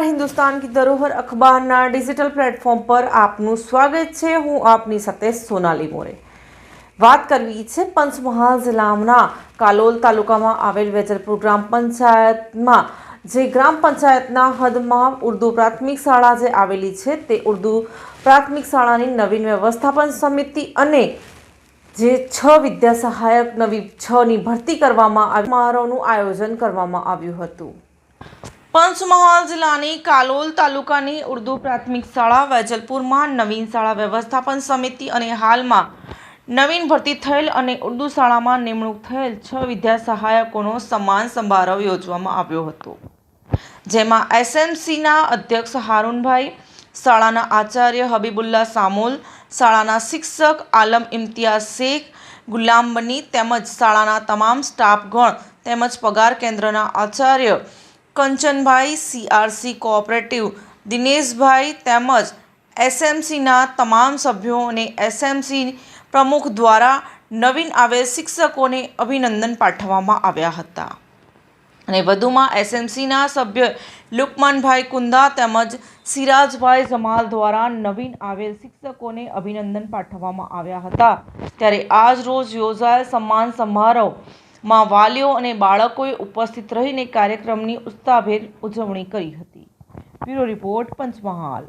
નમસ્કાર. હિન્દુસ્તાન કી ધરોહર અખબારના digital platform પર આપનું સ્વાગત છે. હું આપની સાથે સોનાલી મોરે. વાત કરવી છે પંચમહાલ જિલ્લાના કાલોલ તાલુકામાં આવેલ વેજલપુર ગ્રામ પંચાયતમાં. જે ગ્રામ પંચાયતના હદમાં ઉર્દુ પ્રાથમિક શાળા જે આવેલી છે તે ઉર્દુ પ્રાથમિક શાળાની નવીન વ્યવસ્થાપન સમિતિ અને જે છ વિદ્યા સહાયક નવી છની ભરતી કરવામાં આવી. સમારોહનું આયોજન કરવામાં આવ્યું હતું. પંચમહાલ જિલ્લાની કાલોલ તાલુકાની ઉર્દુ પ્રાથમિક શાળા વેજલપુરમાં નવીન શાળા વ્યવસ્થાપન સમિતિ અને હાલમાં નવીન ભરતી થયેલ અને ઉર્દુ શાળામાં નિમણૂક થયેલ છ વિદ્યા સહાયકોનો સમાન સમારોહ યોજવામાં આવ્યો હતો. જેમાં એસએમસીના અધ્યક્ષ હારૂનભાઈ, શાળાના આચાર્ય હબીબુલ્લા સામોલ, શાળાના શિક્ષક આલમ ઇમ્તિયાઝ શેખ ગુલામબની તેમજ શાળાના તમામ સ્ટાફગણ તેમજ પગાર કેન્દ્રના આચાર્ય કંચનભાઈ સીઆરસી કોઓપરેટિવ દિનેશભાઈ તેમજ એસએમસીના તમામ સભ્યો અને એસએમસી પ્રમુખ દ્વારા નવીન આવેલ શિક્ષકોને અભિનંદન પાઠવવામાં આવ્યા હતા. અને વધુમાં એસએમસીના સભ્ય લુકમાનભાઈ કુંદા તેમજ સિરાજભાઈ જમાલ દ્વારા નવીન આવેલ શિક્ષકોને અભિનંદન પાઠવવામાં આવ્યા હતા. ત્યારે આજ રોજ યોજાયેલ સન્માન સમારોહમાં વાલીઓ અને બાળકોએ ઉપસ્થિત રહીને કાર્યક્રમની ઉત્સાહભેર ઉજવણી કરી હતી. Bureau report Panchmahal.